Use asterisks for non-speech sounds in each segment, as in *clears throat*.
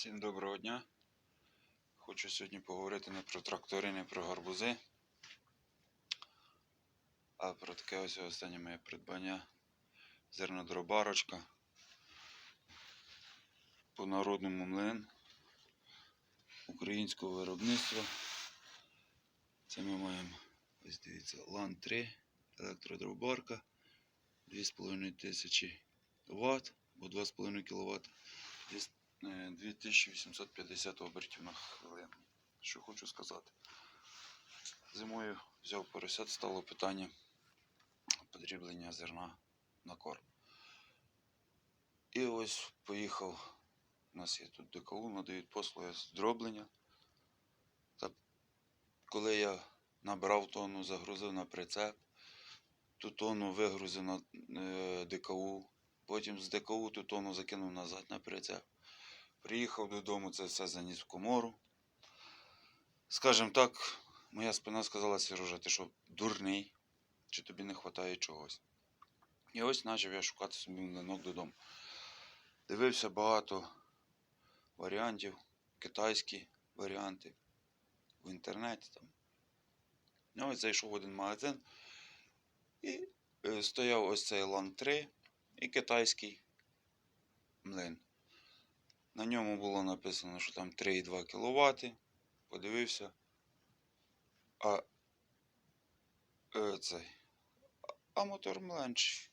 Всім доброго дня. Хочу сьогодні поговорити не про трактори, не про гарбузи, а про таке ось останнє моє придбання. Зернодробарочка. По народному млин українського виробництва. Це ми маємо, ось дивіться, LAN 3, електродробарка, 2500 Вт, або 2,5 кВт. Е, 2850 обертів на хвилину. Що хочу сказати. Зимою взяв поросят, стало питання подріблення зерна на корм. І ось поїхав. У нас є тут ДКУ, надають послуги з дроблення. Та коли я набрав тонну, загрузив на прицеп, ту тонну вигрузив на е, ДКУ, потім з ДКУ ту тонну закинув назад на прицеп. Приїхав додому, це все заніс в комору. Скажем так, моя спина сказала, Сережа, ти що, дурний, чи тобі не вистачає чогось. І ось почав я шукати собі млинок додому. Дивився багато варіантів, китайські варіанти в інтернеті там. Ну, ось зайшов в один магазин і е, стояв ось цей лан 3 і китайський млин. На ньому було написано, що там 3,2 кВт. Подивився. А е, цей. А мотор менший.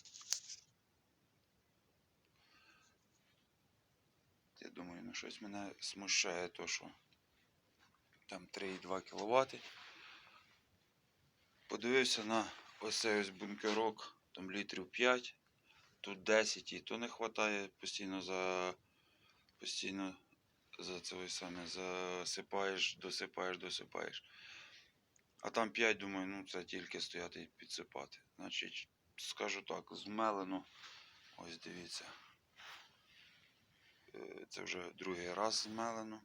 Я думаю, ну щось мене смущає то, що там 3,2 кВт. Подивився на ось цей ось бункерок, там літрів 5, тут 10 і то не вистачає постійно за постійно за це саме засипаєш, досипаєш, досипаєш. А там 5, думаю, ну це тільки стояти і підсипати. Значить, скажу так, змелено. Ось дивіться. Е, Це вже другий раз змелено.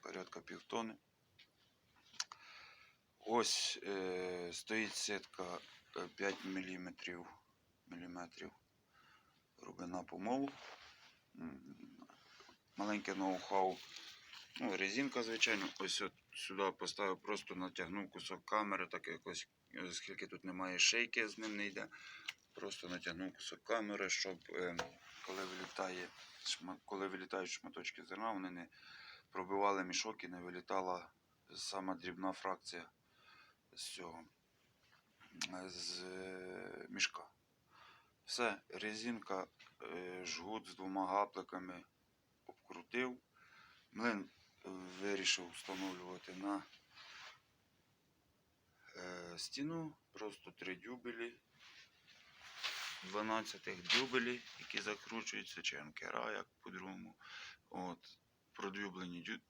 Порядка півтони. Ось е, стоїть сітка е, 5 мм, міліметрів рубина помолу. Маленьке ноу-хау. Ну, резинка, звичайно. Ось от сюди поставив, просто натягнув кусок камери, так якось, оскільки тут немає шейки, з ним не йде. Просто натягнув кусок камери, щоб е, коли вилітає, коли вилітають шматочки зерна, вони не пробивали мішок і не вилітала сама дрібна фракція з цього е, з е, мішка. Все, резинка, е, жгут з двома гапликами обкрутив. Млин е, вирішив встановлювати на е, стіну. Просто три дюбелі, 12 дюбелі, які закручуються, чи анкера, як по-другому. Продюблені дю-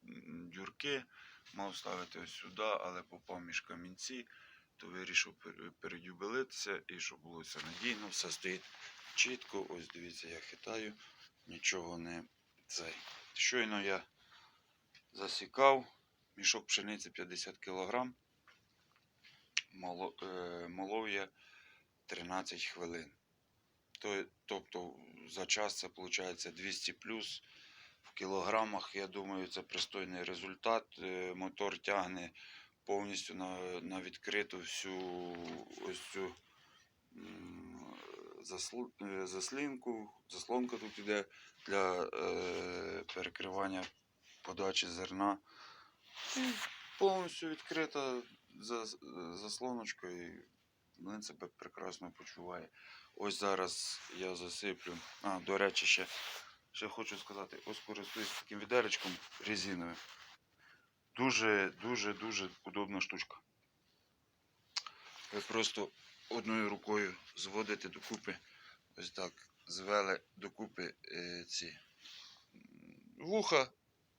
дюрки. Мав ставити ось сюди, але попав між камінці, то вирішив передюбелитися і щоб було все надійно, все стоїть чітко. Ось дивіться, я хитаю, нічого не цей. Щойно я засікав мішок пшениці 50 кг. Моло, е, молов я 13 хвилин. Тобто за час це виходить 200 плюс. В кілограмах, я думаю, це пристойний результат. Е, Мотор тягне повністю на, на відкриту всю ось цю заслінку. Заслонка тут іде для е, перекривання подачі зерна. Повністю відкрита за, заслоночка і млин себе прекрасно почуває. Ось зараз я засиплю. А, до речі, ще, ще хочу сказати, ось користуюсь таким відеречком резиновим. Дуже, дуже, удобна штучка. Ви просто одною рукою зводите докупи, ось так, звели докупи е, ці вуха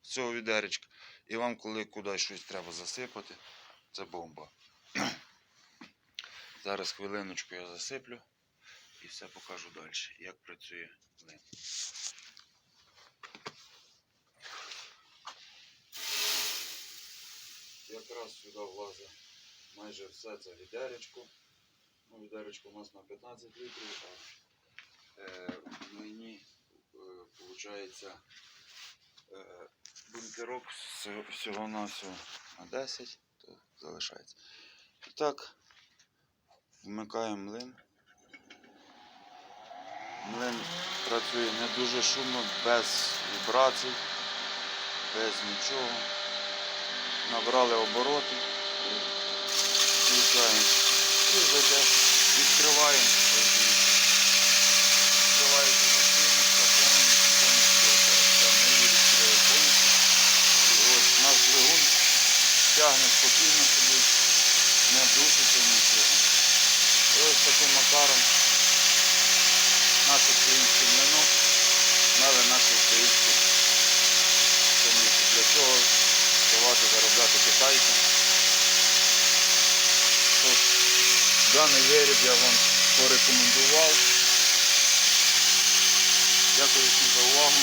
цього відеречка. І вам, коли кудись щось треба засипати, це бомба. *clears throat* Зараз хвилиночку я засиплю і все покажу далі, як працює млин. Якраз сюди влазить майже все це відеречко. Ну, відеречко у нас на 15 літрів, а е, в млині виходить е, бункерок всього- всього на всього на 10, то залишається. І так, вмикаємо млин. Млин працює не дуже шумно, без вібрацій, без нічого. Набрали обороти. Включаємо. Те відкриваємо. Відкривається до Все, ми її відкрили повністю. Ось наш двигун тягне спокійно собі, не душиться нічого. Ось таким макаром наш український млинок мали нашу українську пшеницю. Для чого давати заробляти китайцям. Даний виріб я вам порекомендував. Дякую всім за увагу.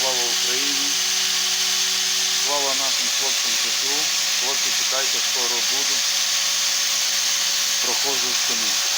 Слава Україні! Слава нашим хлопцям ЗСУ. Хлопці, чекайте, скоро буду. Проходжу в Кам'янці.